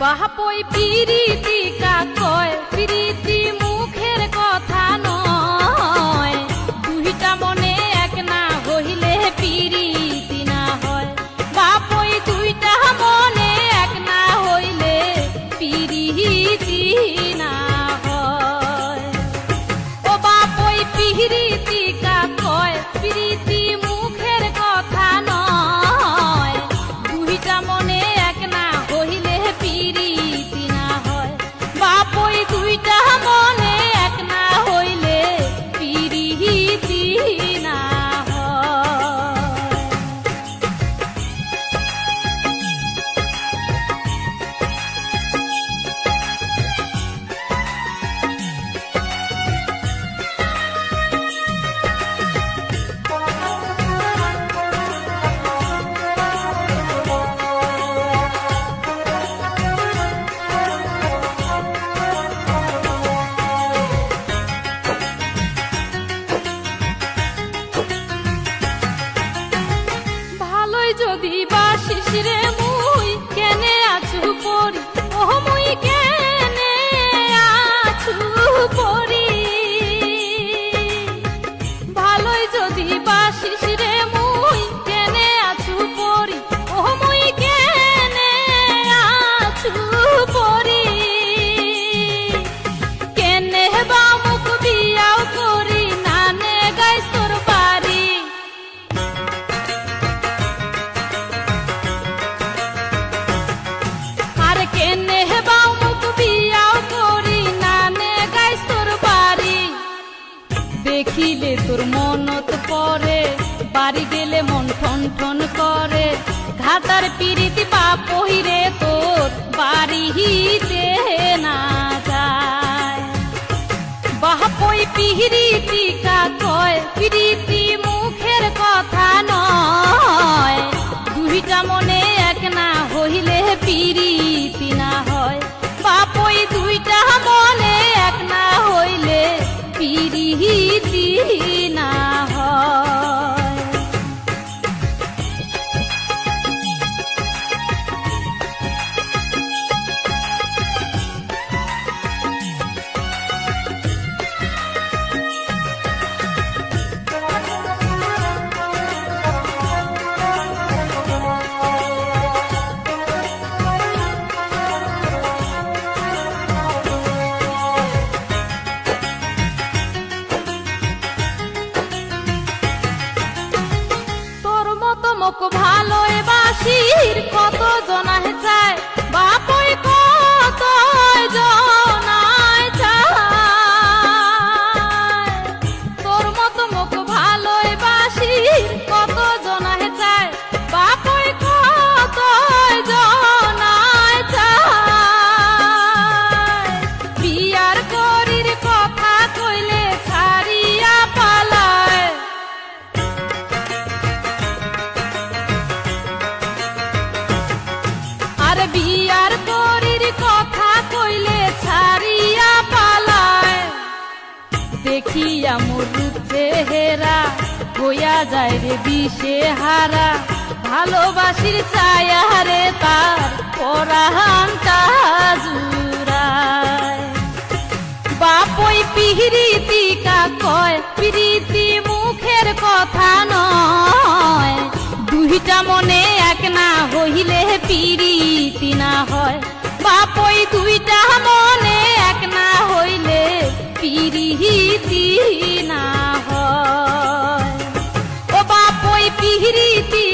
বাহাপই পিরিতি কাকয় কয় মুখের কেনে বা মুখ বিয়াও করি, নানে গাইস তোর বাড়ি। আর কেনে হেবাও মুখ বিয়াও করি, নানে গাইস তোর বাড়ি। দেখিলে তোর মনত পরে বাড়ি গেলে মন ঠন ঠন করে। ঘাটার পিরিতি পা পহিরে তোর বাড়ি হিতে না যায় বাহপই পিহিরিতি কাকয় পিরিতি মুখের কথা নয়। দুইটা মনে এক না হইলে পিরিতি বাসির কত জনাহে দেখিয়া মোর রূপ চেহারা, হইয়া যায় রে বিষে হারা ভালোবাসির ছায়া রে তার পরাহানটা জুড়ায় বাপই পিহিরিতি কাকয় প্রীতি মুখের কথা নয়। দুইটা মনে এক না হইলে পিরিতি পিহিরি না হয়। ও বাপ ওই পিহরিতি